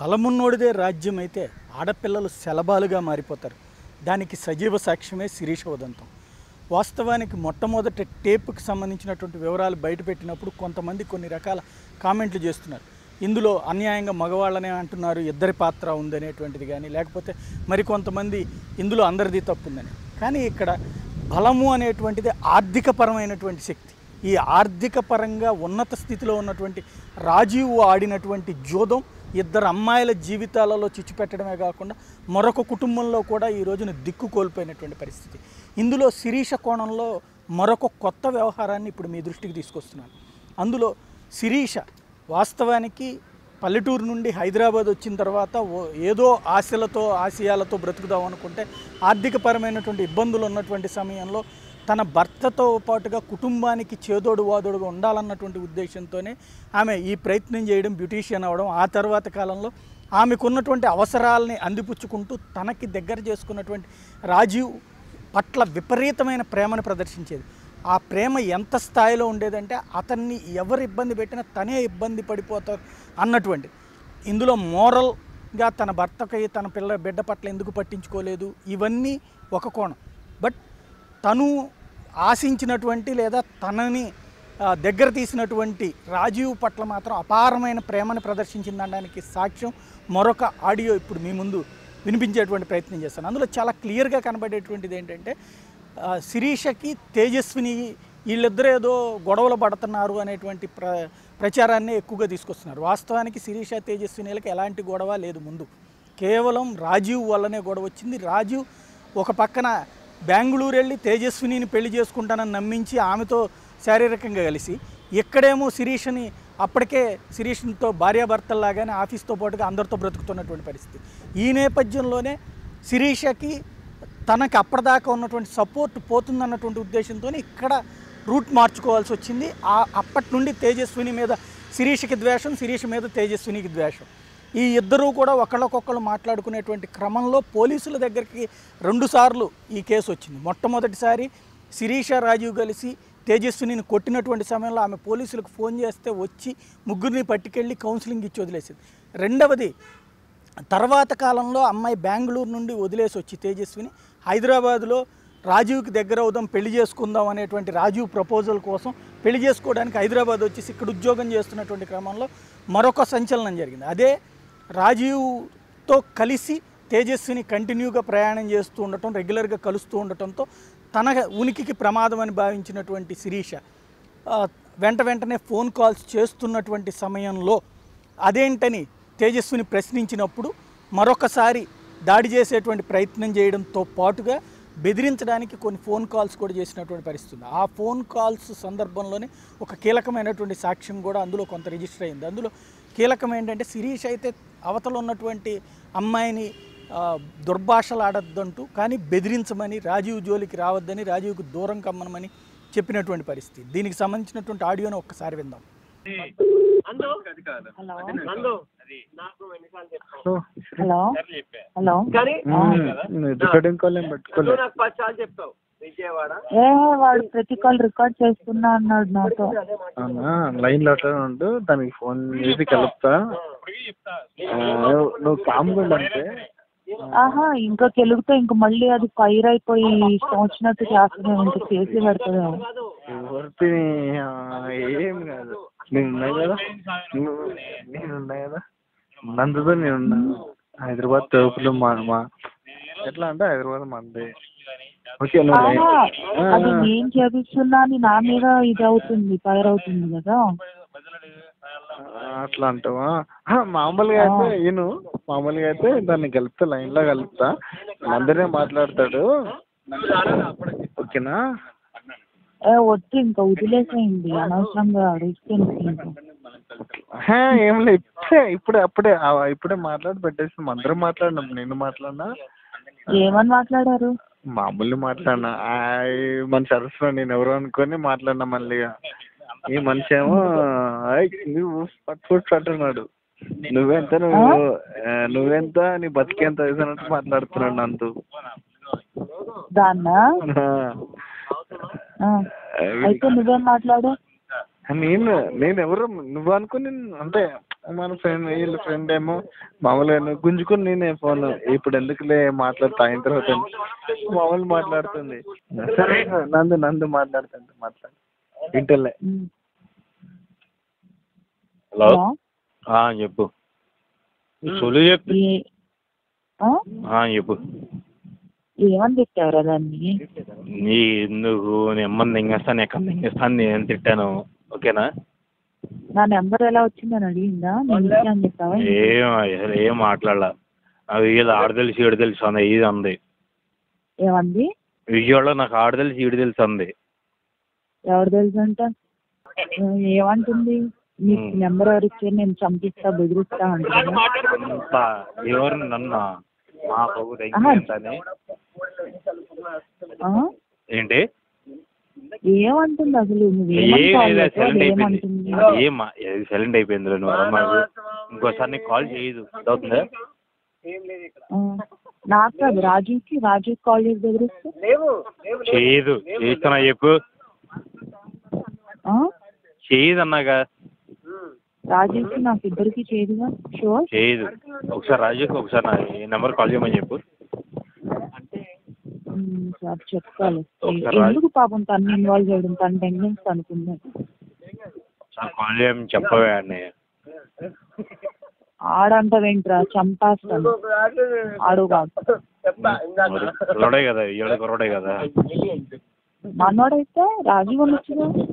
బలమున్నోడిదే రాజ్యం అయితే ఆడపిల్లలు శలభాలుగా మారిపోతారు. దానికి సజీవ సాక్ష్యమే శిరీష ఉదంతం. వాస్తవానికి మొట్టమొదట టేపుకి సంబంధించినటువంటి వివరాలు బయటపెట్టినప్పుడు కొంతమంది కొన్ని రకాల కామెంట్లు చేస్తున్నారు. ఇందులో అన్యాయంగా మగవాళ్ళనే అంటున్నారు ఇద్దరి పాత్ర ఉందనేటువంటిది కానీ లేకపోతే మరికొంతమంది ఇందులో అందరిది తప్పు ఉందని కానీ ఇక్కడ బలము అనేటువంటిది ఆర్థికపరమైనటువంటి శక్తి. ఈ ఆర్థిక పరంగా ఉన్నత స్థితిలో ఉన్నటువంటి రాజీవ్ ఆడినటువంటి జోదం ఇద్దరు అమ్మాయిల జీవితాలలో చిచ్చు పెట్టడమే కాకుండా మరొక కుటుంబంలో కూడా ఈ రోజున దిక్కు కోల్పోయినటువంటి పరిస్థితి. ఇందులో శిరీష కోణంలో మరొక కొత్త వ్యవహారాన్ని ఇప్పుడు మీ దృష్టికి తీసుకొస్తున్నాను. అందులో శిరీష వాస్తవానికి పల్లెటూరు నుండి హైదరాబాద్ వచ్చిన తర్వాత ఓ- ఏదో ఆశలతో ఆశయాలతో బ్రతుకుదాం అనుకుంటే ఆర్థికపరమైనటువంటి ఇబ్బందులు ఉన్నటువంటి సమయంలో తన భర్తతో పాటుగా కుటుంబానికి చేదోడు వాదోడుగా ఉండాలన్నటువంటి ఉద్దేశంతోనే ఆమె ఈ ప్రయత్నం చేయడం బ్యూటీషియన్ అవ్వడం ఆ తర్వాత కాలంలో ఆమెకున్నటువంటి అవసరాలని అందిపుచ్చుకుంటూ తనకి దగ్గర చేసుకున్నటువంటి రాజీవ్ పట్ల విపరీతమైన ప్రేమను ప్రదర్శించేది. ఆ ప్రేమ ఎంత స్థాయిలో ఉండేదంటే అతన్ని ఎవరు ఇబ్బంది పెట్టినా తనే ఇబ్బంది పడిపోతారు అన్నటువంటి. ఇందులో మోరల్గా తన భర్తకి తన పిల్ల బిడ్డ పట్ల ఎందుకు పట్టించుకోలేదు? ఇవన్నీ ఒక కోణం. బట్ తను ఆశించినటువంటి లేదా తనని దగ్గర తీసినటువంటి రాజీవ్ పట్ల మాత్రం అపారమైన ప్రేమను ప్రదర్శించిందనడానికి సాక్ష్యం మరొక ఆడియో ఇప్పుడు మీ ముందు వినిపించేటువంటి ప్రయత్నం చేస్తాను. అందులో చాలా క్లియర్గా కనబడేటువంటిది ఏంటంటే శిరీషకి తేజస్విని వీళ్ళిద్దరూ ఏదో గొడవలు పడుతున్నారు అనేటువంటి ప్ర ప్రచారాన్ని ఎక్కువగా తీసుకొస్తున్నారు. వాస్తవానికి శిరీష తేజస్వినిలకి ఎలాంటి గొడవ లేదు ముందు. కేవలం రాజీవ్ వల్లనే గొడవ వచ్చింది. రాజీవ్ ఒక పక్కన బెంగళూరు వెళ్ళి తేజస్వినిని పెళ్ళి చేసుకుంటానని నమ్మించి ఆమెతో శారీరకంగా కలిసి ఇక్కడేమో శిరీష్ని అప్పటికే శిరీష్తో భార్యాభర్తల్లాగానే ఆఫీస్తో పాటుగా అందరితో బ్రతుకుతున్నటువంటి పరిస్థితి. ఈ నేపథ్యంలోనే శిరీషకి తనకి అప్పటిదాకా ఉన్నటువంటి సపోర్ట్ పోతుందన్నటువంటి ఉద్దేశంతో ఇక్కడ రూట్ మార్చుకోవాల్సి వచ్చింది. ఆ అప్పటి నుండి తేజస్విని మీద శిరీషకి ద్వేషం శిరీష మీద తేజస్వినికి ద్వేషం. ఈ ఇద్దరూ కూడా ఒకళ్ళకొకళ్ళు మాట్లాడుకునేటువంటి క్రమంలో పోలీసుల దగ్గరికి రెండుసార్లు ఈ కేసు వచ్చింది. మొట్టమొదటిసారి శిరీష రాజీవ్ కలిసి తేజస్విని కొట్టినటువంటి సమయంలో ఆమె పోలీసులకు ఫోన్ చేస్తే వచ్చి ముగ్గురిని పట్టుకెళ్ళి కౌన్సిలింగ్ ఇచ్చి వదిలేసింది. రెండవది తర్వాత కాలంలో అమ్మాయి బెంగళూరు నుండి వదిలేసి వచ్చి తేజస్విని. హైదరాబాద్లో రాజీవ్కి దగ్గర అవుదాం పెళ్ళి చేసుకుందాం అనేటువంటి రాజీవ్ ప్రపోజల్ కోసం పెళ్ళి చేసుకోవడానికి హైదరాబాద్ వచ్చేసి ఇక్కడ ఉద్యోగం చేస్తున్నటువంటి క్రమంలో మరొక సంచలనం జరిగింది. అదే రాజీవ్తో కలిసి తేజస్విని కంటిన్యూగా ప్రయాణం చేస్తూ ఉండటం రెగ్యులర్గా కలుస్తూ ఉండటంతో తన ఉనికికి ప్రమాదం అని భావించినటువంటి శిరీష వెంట వెంటనే ఫోన్ కాల్స్ చేస్తున్నటువంటి సమయంలో అదేంటని తేజస్విని ప్రశ్నించినప్పుడు మరొకసారి దాడి చేసేటువంటి ప్రయత్నం చేయడంతో పాటుగా బెదిరించడానికి కొన్ని ఫోన్ కాల్స్ కూడా చేసినటువంటి పరిస్థితి ఆ ఫోన్ కాల్స్ సందర్భంలోనే ఒక కీలకమైనటువంటి సాక్ష్యం కూడా అందులో కొంత రిజిస్టర్ అయింది. అందులో కీలకం ఏంటంటే శిరీష్ అయితే అవతల ఉన్నటువంటి అమ్మాయిని దుర్భాషలు ఆడొద్దంటూ కానీ బెదిరించమని రాజీవ్ జోలికి రావద్దని రాజీవ్కి దూరం కమ్మనమని చెప్పినటువంటి పరిస్థితి. దీనికి సంబంధించినటువంటి ఆడియోని ఒక్కసారి విందాం. హలో. హలో. వాడు ప్రతి కాల్ రికార్డ్ చేసుకున్నా అన్నాడు నాతో. లైన్లో ఉండు దానికి ఫోన్ చేసి కలుపుతా నువ్వు- కామ్గా అంతే ఆహా ఇంకా కెలుగుతో ఇంక మళ్ళీ అది ఫైర్ అయిపోయి వచ్చినట్టు చేస్తుంది ఇంకా చేసి ఆ, ఏం కాదు. నేను ఉన్నాయి కదా. నువ్వు నేను ఉన్నాయి కదా. నందుతో నేను ఉన్నా హైదరాబాద్ తోపులు మా మా. ఎట్లా అంటే హైదరాబాద్ మంది. ఓకే అది నేను చేపిస్తున్నా అని నా మీద ఇది అవుతుంది ఫైర్ అవుతుంది కదా. అట్లా అంటావా? మామూలుగా అయితే నేను మామూలుగా అయితే దాన్ని కలుపుతా లైన్లో కలుపుతా. అందరే మాట్లాడతాడు. ఓకేనా? వద్దు ఇంకా వదిలేసేయండి. అనవసరంగా ఏం లేదు ఇప్పుడే ఇప్పుడే అప్పుడే ఇప్పుడే మాట్లాడి పెట్టేసి అందరం మాట్లాడినాం. నేను మాట్లాడినా? ఏమని మాట్లాడారు? మామూలు మాట్లాడినా. మన సరస్సులో నేను ఎవరు అనుకొని మాట్లాడినా మళ్ళీ ఈ మనిషి ఏమో నువ్వు పట్టుకోవచ్చు అంటున్నాడు. నువ్వెంత నువ్వు నువ్వెంత నీ బతికెంత వేసినట్టు మాట్లాడుతున్నాడు నందు దాన్నా? అయితే నువ్వేం మాట్లాడు? నేను నేను ఎవరు నువ్వు అనుకుని అంటే మన ఫ్రెండ్ వీళ్ళ ఫ్రెండ్ ఏమో మామూలుగా గుంజుకుని నేనే ఫోన్ ఇప్పుడు ఎందుకులే మాట్లాడు తాగిన తర్వాత. మామూలు మాట్లాడుతుంది. సరే. నందు నందు మాట్లాడుతుంది మాట్లాడు. ఉమ్. హలో? చెప్పు. సొలు చెప్పు. చెప్పు. ఏమని తిట్టావురా దాన్ని? నీ ఎందుకు? నెమ్మది ఎక్కడ నేను తిట్టాను. ఓకేనా? నా నెంబర్ ఎలా వచ్చిందని అడిగిందా? నేను ఇచ్చా అని చెప్పావా? ఏం అసలు ఏం మాట్లాడాల. ఆడ తెలుసు ఈడు తెలుసు అంది ఇది అంది. ఏమంది? విజయవాడలో నాకు ఆడ తెలుసు ఈడు తెలుసు అంది. ఎవరు తెలుసు అంట ఏమంటుంది? ఉమ్. నెంబర్ ఎవరు ఇచ్చారు నేను చంపిస్తా బెదిరిస్తా ఎవరు నన్ను మా బాబు? ఏంటి ఏమంటుంది అసలు ఏం నువ్వేమంటావు లేదు అసలు? సైలెంట్ అయిపోయింది నువ్వు ఇంకోసారి నీకు కాల్ చేయదు అవుతుందా. నాకు కాదు రాజుకి రాజు కాల్ చేసి బెదిరిస్తే. చేయదు చేస్తున్నా చెప్పు ఆ? చేయదు అన్నాగా. రాజుకి నాకు ఇద్దరికి చేయదుగా షూర్ చేయదు ఒకసారి రాజుకి ఒకసారి నా ఈ నెంబర్ కాల్ చేయమని చెప్పు. సార్ చెప్తాను ఒకసారి రాజు- ఎందుకు పాపం తను ఇన్వాల్వ్ చేయడం? తన టెన్షన్స్ ఒకసారి కాల్ చేయమని చెప్పవే అని ఆడంటావేంట్రా చంపేస్తాను. ఆడు కాదు. కుర్రోడే కదా ఇవాళ కుర్రోడే కదా. మనోడైతే రాజు ఉండొచ్చుగా అమ్మ.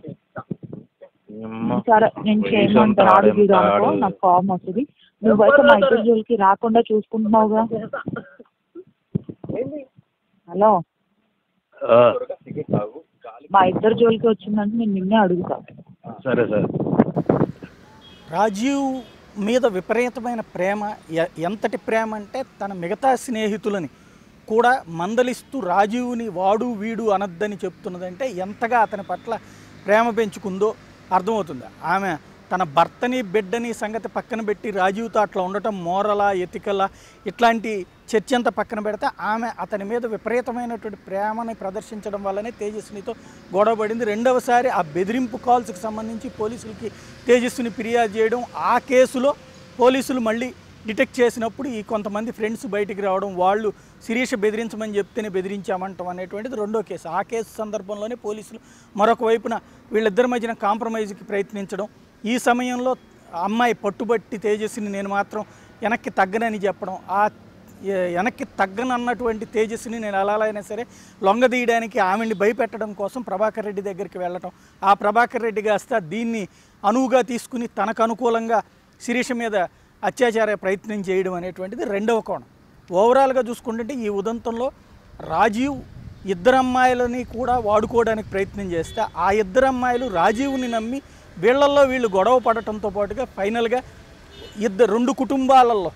సరే నేను చేయమంటాను. అనుకో నాకు కామ్ వస్తుంది. నువ్వైతే మా ఇద్దరు జోలికి రాకుండా చూసుకుంటున్నావుగా? హలో? ఆ, మా ఇద్దరు జోలికి వచ్చిందంటే నేను నిన్నే అడుగుతా. సరే సరే. రాజీవ్ మీద విపరీతమైన ప్రేమ ఎంతటి ప్రేమ అంటే తన మిగతా స్నేహితులని కూడా మందలిస్తూ రాజీవ్ని వాడు వీడు అనద్దని చెప్తున్నదంటే ఎంతగా అతని పట్ల ప్రేమ పెంచుకుందో అర్థమవుతుంది. ఆమె తన భర్తని బిడ్డని సంగతి పక్కన పెట్టి రాజీవ్తో అట్లా ఉండటం మోరలా ఎతికలా ఇట్లాంటి చర్చ అంతా పక్కన పెడితే ఆమె అతని మీద విపరీతమైనటువంటి ప్రేమని ప్రదర్శించడం వల్లనే తేజస్వినితో గొడవ పడింది. రెండవసారి ఆ బెదిరింపు కాల్స్కి సంబంధించి పోలీసులకి తేజస్విని ఫిర్యాదు చేయడం ఆ కేసులో పోలీసులు మళ్ళీ డిటెక్ట్ చేసినప్పుడు ఈ కొంతమంది ఫ్రెండ్స్ బయటికి రావడం వాళ్ళు శిరీష బెదిరించమని చెప్తేనే బెదిరించామంటాం అనేటువంటిది రెండో కేసు. ఆ కేసు సందర్భంలోనే పోలీసులు మరొక వైపున వీళ్ళిద్దరి మధ్యన కాంప్రమైజ్కి ప్రయత్నించడం. ఈ సమయంలో అమ్మాయి పట్టుబట్టి తేజస్విని నేను మాత్రం వెనక్కి తగ్గనని చెప్పడం. ఆ వెనక్కి తగ్గనన్నటువంటి తేజస్విని నేను ఎలా అయినా సరే లొంగదీయడానికి ఆమెని భయపెట్టడం కోసం ప్రభాకర్ రెడ్డి దగ్గరికి వెళ్ళటం. ఆ ప్రభాకర్ రెడ్డి కాస్త దీన్ని అనువుగా తీసుకుని తనకు అనుకూలంగా శిరీష మీద అత్యాచార ప్రయత్నం చేయడం అనేటువంటిది రెండవ కోణం. ఓవరాల్గా చూసుకుంటుంటే ఈ ఉదంతంలో రాజీవ్ ఇద్దరు అమ్మాయిలని కూడా వాడుకోవడానికి ప్రయత్నం చేస్తే ఆ ఇద్దరు అమ్మాయిలు రాజీవ్ని నమ్మి వీళ్ళల్లో వీళ్ళు గొడవ పడటంతో పాటుగా ఫైనల్గా ఇద్దరు రెండు కుటుంబాలలో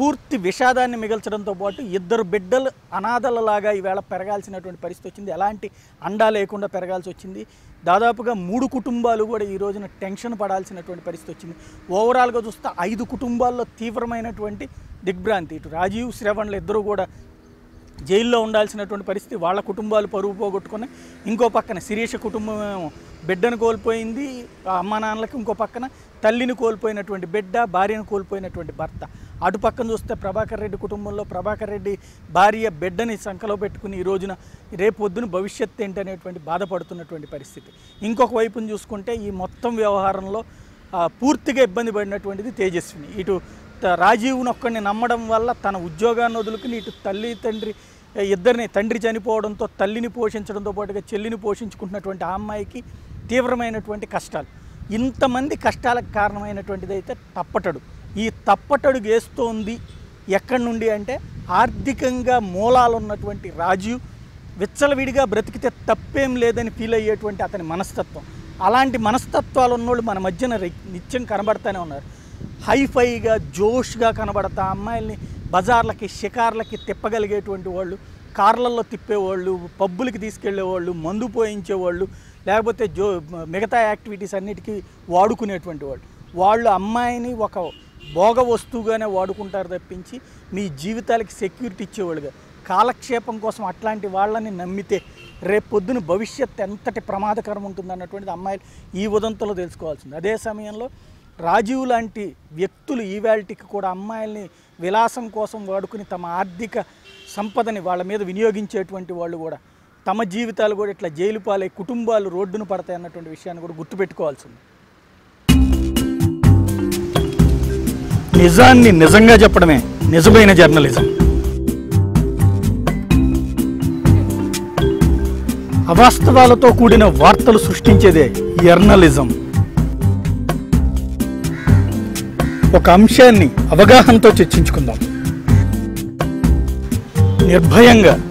పూర్తి విషాదాన్ని మిగల్చడంతో పాటు ఇద్దరు బిడ్డలు అనాథలలాగా ఈవేళ పెరగాల్సినటువంటి పరిస్థితి వచ్చింది. ఎలాంటి అండా లేకుండా పెరగాల్సి వచ్చింది. దాదాపుగా మూడు కుటుంబాలు కూడా ఈ రోజున టెన్షన్ పడాల్సినటువంటి పరిస్థితి వచ్చింది. ఓవరాల్గా చూస్తే ఐదు కుటుంబాల్లో తీవ్రమైనటువంటి దిగ్భ్రాంతి. ఇటు రాజీవ్ శ్రవణ్లు ఇద్దరు కూడా జైల్లో ఉండాల్సినటువంటి పరిస్థితి. వాళ్ళ కుటుంబాలు పరుగు పోగొట్టుకుని ఇంకో పక్కన శిరీష కుటుంబం ఏమో బిడ్డను కోల్పోయింది ఆ అమ్మా నాన్నలకి ఇంకో పక్కన తల్లిని కోల్పోయినటువంటి బిడ్డ భార్యను కోల్పోయినటువంటి భర్త. అటు పక్కన చూస్తే ప్రభాకర్ రెడ్డి కుటుంబంలో ప్రభాకర్ రెడ్డి భార్య బిడ్డని సంఖలో పెట్టుకుని ఈ రోజున రేపొద్దున భవిష్యత్ ఏంటనేటువంటి ఏంటి అనేటువంటి బాధపడుతున్నటువంటి పరిస్థితి. ఇంకొక వైపును చూసుకుంటే ఈ మొత్తం వ్యవహారంలో పూర్తిగా ఇబ్బంది పడినటువంటిది తేజస్విని. ఇటు త- రాజీవ్ను ఒక్కడిని నమ్మడం వల్ల తన ఉద్యోగాన్ని వదులుకుని ఇటు తల్లి తండ్రి ఇద్దరిని తండ్రి చనిపోవడంతో తల్లిని పోషించడంతో పాటుగా చెల్లిని పోషించుకుంటున్నటువంటి ఆ అమ్మాయికి తీవ్రమైనటువంటి కష్టాలు. ఇంతమంది కష్టాలకు కారణమైనటువంటిది అయితే తప్పటడు. ఈ తప్పటడుగు వేస్తోంది ఎక్కడి నుండి అంటే ఆర్థికంగా మూలాలు ఉన్నటువంటి రాజీవ్ విచ్చలవిడిగా బ్రతికితే తప్పేం లేదని ఫీల్ అయ్యేటువంటి అతని మనస్తత్వం. అలాంటి మనస్తత్వాలు ఉన్నోళ్ళు మన మధ్యన నిత్యం కనబడతానే ఉన్నారు. హైఫైగా జోష్గా కనబడతా అమ్మాయిల్ని బజార్లకి షికార్లకి తిప్పగలిగేటువంటి వాళ్ళు కార్లల్లో తిప్పేవాళ్ళు పబ్బులకి తీసుకెళ్ళేవాళ్ళు మందు పోయించేవాళ్ళు లేకపోతే జో మిగతా యాక్టివిటీస్ అన్నిటికీ వాడుకునేటువంటి వాళ్ళు వాళ్ళు అమ్మాయిని ఒక భోగ వస్తువుగానే వాడుకుంటారు తప్పించి మీ జీవితాలకి సెక్యూరిటీ ఇచ్చేవాళ్ళుగా. కాలక్షేపం కోసం అట్లాంటి వాళ్ళని నమ్మితే రేపు పొద్దున భవిష్యత్ ఎంతటి ప్రమాదకరం ఉంటుంది అన్నటువంటిది అమ్మాయిలు ఈ ఉదంతంలో తెలుసుకోవాల్సింది. అదే సమయంలో రాజీవ్ లాంటి వ్యక్తులు ఈవేళటికి కూడా అమ్మాయిల్ని విలాసం కోసం వాడుకుని తమ ఆర్థిక సంపదని వాళ్ళ మీద వినియోగించేటువంటి వాళ్ళు కూడా తమ జీవితాలు కూడా ఇట్లా జైలు పాలై కుటుంబాలు రోడ్డును పడతాయి అన్నటువంటి విషయాన్ని కూడా గుర్తుపెట్టుకోవాల్సి ఉంది. నిజాన్ని నిజంగా చెప్పడమే నిజమైన జర్నలిజం. అవాస్తవాలతో కూడిన వార్తలు సృష్టించేదే జర్నలిజం. ఒక అంశాన్ని అవగాహనతో చర్చించుకుందాం. నిర్భయంగా